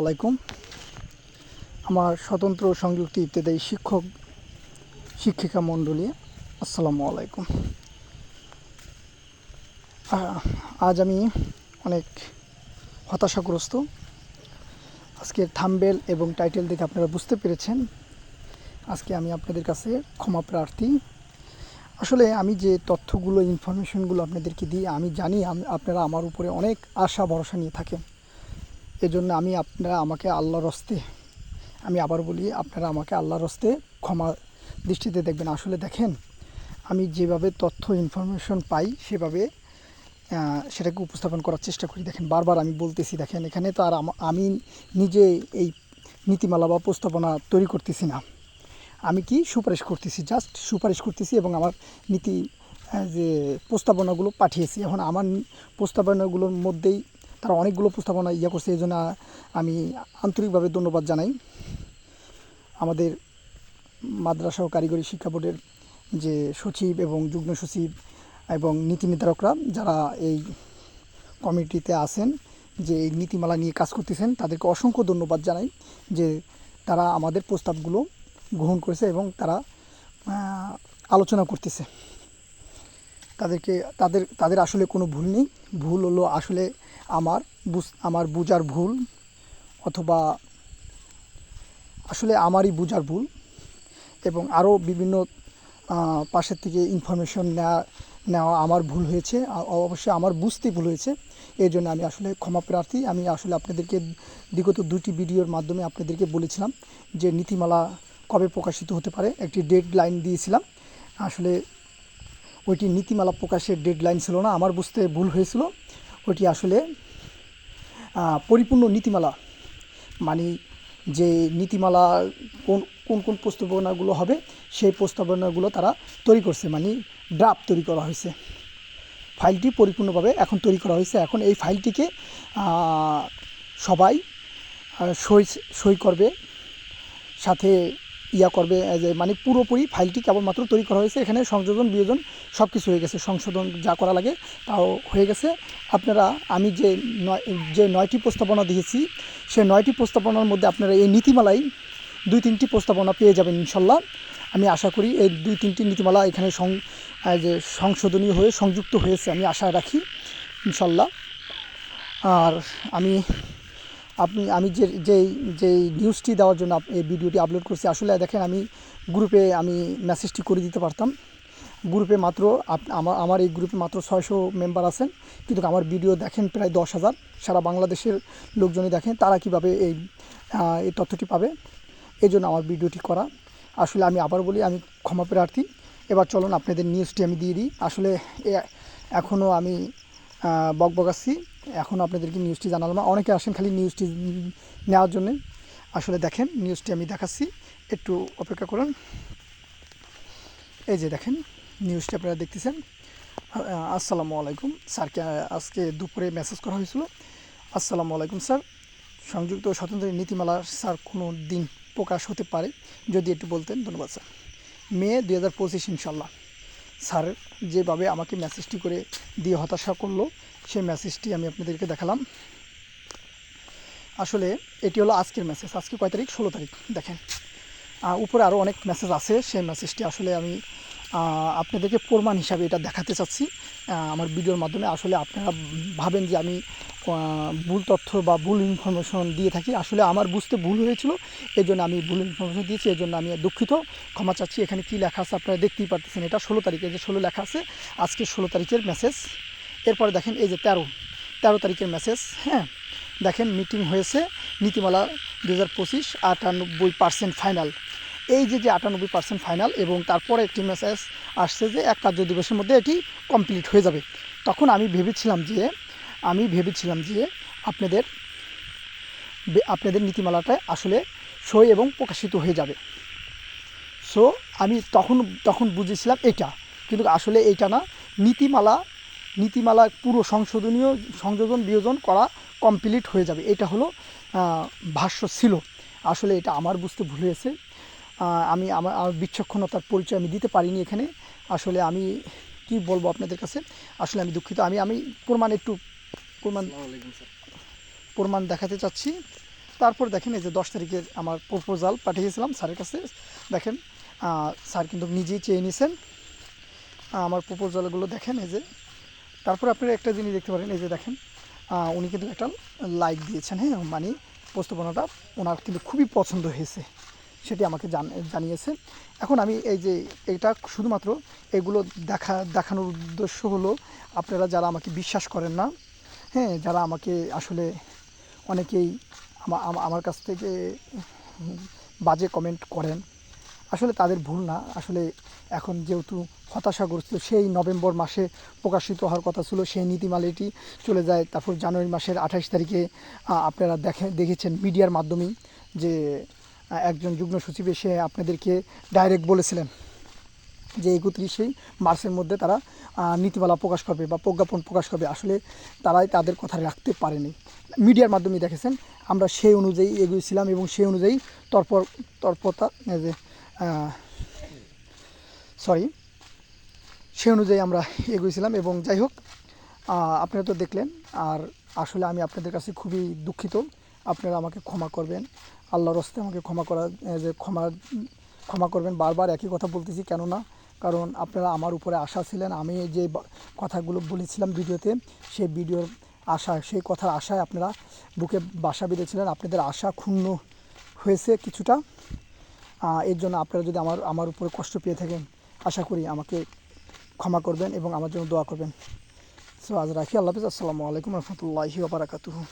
আলাইকুম আমার স্বতন্ত্র সংযুক্ত ইত্যাদি শিক্ষক শিক্ষিকা মণ্ডলী আসসালামু আলাইকুম আজ আমি অনেক হতাশাগ্রস্ত। আজকের থাম্বেল এবং টাইটেল দেখে আপনারা বুঝতে পেরেছেন। আজকে আমি আপনাদের কাছে ক্ষমা প্রার্থী। আসলে আমি যে তথ্যগুলো, ইনফরমেশনগুলো আপনাদেরকে দিই, আমি জানি আপনারা আমার উপরে অনেক আশা, ভরসা নিয়ে থাকেন। এজন্য আমি আপনারা আমাকে আল্লাহর রস্তে, আমি আবার বলি, আপনারা আমাকে আল্লাহর রস্তে ক্ষমা দৃষ্টিতে দেখবেন। আসলে দেখেন, আমি যেভাবে তথ্য ইনফরমেশন পাই, সেভাবে সেটাকে উপস্থাপন করার চেষ্টা করি। দেখেন, বারবার আমি বলতেছি, দেখেন, এখানে তো আর আমি নিজে এই নীতিমালা বা প্রস্তাবনা তৈরি করতেছি না। আমি কি সুপারিশ করতেছি? জাস্ট সুপারিশ করতেছি এবং আমার নীতি যে প্রস্তাবনাগুলো পাঠিয়েছি। এখন আমার প্রস্তাবনাগুলোর মধ্যেই তারা অনেকগুলো প্রস্তাবনা ইয়ে করছে, এই জন্য আমি আন্তরিকভাবে ধন্যবাদ জানাই। আমাদের মাদ্রাসা ও কারিগরি শিক্ষা বোর্ডের যে সচিব এবং যুগ্ম সচিব এবং নীতি নির্ধারকরা যারা এই কমিটিতে আছেন, যে এই নীতিমালা নিয়ে কাজ করতেছেন, তাদেরকে অসংখ্য ধন্যবাদ জানাই যে তারা আমাদের প্রস্তাবগুলো গ্রহণ করেছে এবং তারা আলোচনা করতেছে। তাদেরকে, তাদের তাদের আসলে কোনো ভুল নেই। ভুল হলো আসলে আমার আমার বুঝার ভুল অথবা আসলে আমারই বুঝার ভুল এবং আরও বিভিন্ন পাশের থেকে ইনফরমেশন নেওয়া নেওয়া আমার ভুল হয়েছে। অবশ্যই আমার বুঝতে ভুল হয়েছে। এই জন্য আমি আসলে ক্ষমা প্রার্থী। আমি আসলে আপনাদেরকে বিগত দুটি ভিডিওর মাধ্যমে আপনাদেরকে বলেছিলাম যে নীতিমালা কবে প্রকাশিত হতে পারে, একটি ডেড লাইন দিয়েছিলাম। আসলে ওইটি নীতিমালা প্রকাশের ডেড লাইন ছিল না, আমার বুঝতে ভুল হয়েছিল। ওইটি আসলে পরিপূর্ণ নীতিমালা। মানে যে নীতিমালা কোন কোন কোন প্রস্তাবনাগুলো হবে, সেই প্রস্তাবনাগুলো তারা তৈরি করছে। মানে ড্রাফট তৈরি করা হয়েছে। ফাইলটি পরিপূর্ণভাবে এখন তৈরি করা হয়েছে। এখন এই ফাইলটিকে সবাই সই সই করবে। সাথে ইয়া করবে যে মানে পুরোপুরি ফাইলটি কেবলমাত্র তৈরি করা হয়েছে। এখানে সংযোজন, বিয়োজন সব কিছু হয়ে গেছে। সংশোধন যা করা লাগে তাও হয়ে গেছে। আপনারা, আমি যে নয়, যে নয়টি প্রস্তাবনা দিয়েছি সেই নয়টি প্রস্তাবনার মধ্যে আপনারা এই নীতিমালাই দুই তিনটি প্রস্তাবনা পেয়ে যাবেন ইনশাল্লাহ। আমি আশা করি এই দুই তিনটি নীতিমালা এখানে সং যে সংশোধনী হয়ে সংযুক্ত হয়েছে। আমি আশা রাখি ইনশাল্লাহ। আর আমি আপনি, আমি যে, যেই যেই নিউজটি দেওয়ার জন্য এই ভিডিওটি আপলোড করছি, আসলে দেখেন আমি গ্রুপে আমি মেসেজটি করে দিতে পারতাম। গ্রুপে মাত্র আমার আমার এই গ্রুপে মাত্র ছয়শো মেম্বার আছেন, কিন্তু আমার ভিডিও দেখেন প্রায় দশ হাজার। সারা বাংলাদেশের লোকজনই দেখেন, তারা কীভাবে এই এই তথ্যটি পাবে। এই জন্য আমার ভিডিওটি করা। আসলে আমি আবার বলি, আমি ক্ষমা প্রার্থী। এবার চলুন আপনাদের নিউজটি আমি দিয়ে দিই। আসলে এখনও আমি বকবকাচ্ছি এখন আপনাদেরকে নিউজটি জানালাম। অনেকে আসেন খালি নিউজটি নেওয়ার জন্যে। আসলে দেখেন নিউজটি আমি দেখাচ্ছি। একটু অপেক্ষা করুন। এই যে দেখেন নিউজটি আপনারা দেখতেছেন। আসসালামু আলাইকুম। স্যারকে আজকে দুপুরে মেসেজ করা হয়েছিল। আসসালামু আলাইকুম, স্যার। সংযুক্ত স্বতন্ত্র নীতিমালা, স্যার, কোনো দিন প্রকাশ হতে পারে? যদি একটু বলতেন, ধন্যবাদ, স্যার। মে দুই হাজার পঁচিশ ইনশাল্লাহ স্যার, যেভাবে আমাকে মেসেজটি করে দিয়ে হতাশা করল, সেই মেসেজটি আমি আপনাদেরকে দেখালাম। আসলে এটি হলো আজকের মেসেজ আজকে কয় তারিখ? ষোলো তারিখ, দেখেন। উপরে আরও অনেক মেসেজ আছে, সেই মেসেজটি আসলে আমি আপনাদেরকে প্রমাণ হিসাবে এটা দেখাতে চাচ্ছি। আমার ভিডিওর মাধ্যমে আসলে আপনারা ভাবেন যে আমি ভুল তথ্য বা ভুল ইনফরমেশন দিয়ে থাকি। আসলে আমার বুঝতে ভুল হয়েছিল এই জন্য আমি ভুল ইনফরমেশন দিয়েছি এই জন্য আমি দুঃখিত। ক্ষমা চাচ্ছি, এখানে কী লেখা আছে আপনারা দেখতেই পারতেছেন। এটা ষোলো তারিখে যে ষোলো লেখা আছে, আজকে ষোলো তারিখের মেসেজ এরপরে দেখেন, এই যে তেরো তেরো তারিখের মেসেজ হ্যাঁ? দেখেন মিটিং হয়েছে, নীতিমালা দু হাজার পঁচিশ আটানব্বই পার্সেন্ট ফাইনাল এই যে যে আটানব্বই পার্সেন্ট ফাইনাল এবং তারপরে একটি মেসেজ আসছে যে, এক কার্য দিবসের মধ্যে এটি কমপ্লিট হয়ে যাবে। তখন আমি ভেবেছিলাম যে, আমি ভেবেছিলাম যে আপনাদের আপনাদের নীতিমালাটা আসলে সই এবং প্রকাশিত হয়ে যাবে। সো আমি তখন তখন বুঝেছিলাম এটা। কিন্তু আসলে এইটা না, নীতিমালা নীতিমালা পুরো সংশোধনীয়, সংযোজন, বিয়োজন করা কমপ্লিট হয়ে যাবে। এটা হলো ভাষ্য ছিল। আসলে এটা আমার বুঝতে ভুল হয়েছে। আমি আমার আমার বিচক্ষণতার পরিচয় আমি দিতে পারিনি এখানে। আসলে আমি কি বলব আপনাদের কাছে? আসলে আমি দুঃখিত। আমি আমি প্রমাণ একটু প্রমাণ প্রমাণ দেখাতে চাচ্ছি। তারপর দেখেন এই যে দশ তারিখের আমার প্রপোজাল পাঠিয়েছিলাম স্যারের কাছে। দেখেন স্যার কিন্তু নিজেই চেয়ে নিয়েছেন আমার প্রপোজালগুলো দেখেন এই যে। তারপর আপনারা একটা জিনিস দেখতে পারেন। এই যে দেখেন উনি কিন্তু একটা লাইক দিয়েছেন হ্যাঁ মানে প্রস্তাবনাটা ওনার কিন্তু খুবই পছন্দ হয়েছে। সেটি আমাকে জান- জানিয়েছে। এখন আমি এই যে এটা শুধুমাত্র এগুলো দেখা, দেখানোর উদ্দেশ্য হলো আপনারা যারা আমাকে বিশ্বাস করেন না হ্যাঁ যারা আমাকে আসলে অনেকেই আমা- আমা- আমার কাছ থেকে বাজে কমেন্ট করেন, আসলে তাদের ভুল না। আসলে এখন যেহেতু হতাশাগ্রস্ত সেই নভেম্বর মাসে প্রকাশিত হওয়ার কথা ছিল, সেই নীতিমালাটি চলে যায়। তারপর জানুয়ারি মাসের আঠাশ তারিখে আপনারা দেখে, দেখেছেন মিডিয়ার মাধ্যমেই যে একজন যুগ্ম সচিব এসে আপনাদেরকে ডাইরেক্ট বলেছিলেন যে একত্রিশেই মার্চের মধ্যে তারা নীতিমালা প্রকাশ করবে বা প্রজ্ঞাপন প্রকাশ করবে। আসলে তারাই তাদের কথা রাখতে পারেনি। মিডিয়ার মাধ্যমে দেখেছেন, আমরা সেই অনুযায়ী এগিয়েছিলাম এবং সেই অনুযায়ী তৎপর তৎপরতা এই যে সরি সেই অনুযায়ী আমরা এগিয়েছিলাম এবং যাই হোক আপনারা তো দেখলেন, আর আসলে আমি আপনাদের কাছে খুবই দুঃখিত আপনারা আমাকে ক্ষমা করবেন। আল্লাহর রস্তে আমাকে ক্ষমা করা যে ক্ষমা ক্ষমা করবেন, বারবার একই কথা বলতেছি কেননা, কারণ আপনারা আমার উপরে আশা ছিলেন। আমি যে কথাগুলো বলেছিলাম ভিডিওতে সেই ভিডিওর আশা, সেই কথার আশায় আপনারা বুকে বাসা বেঁধেছিলেন। আপনাদের আশা ক্ষুণ্ণ হয়েছে কিছুটা। এর জন্য আপনারা যদি আমার আমার উপরে কষ্ট পেয়ে থাকেন, আশা করি আমাকে ক্ষমা করবেন এবং আমার জন্য দোয়া করবেন। সো আজ রাখি। আল্লাহ হাফিজ। আসসালামু আলাইকুম রহমতুল্লাহি বারাকাতুহু।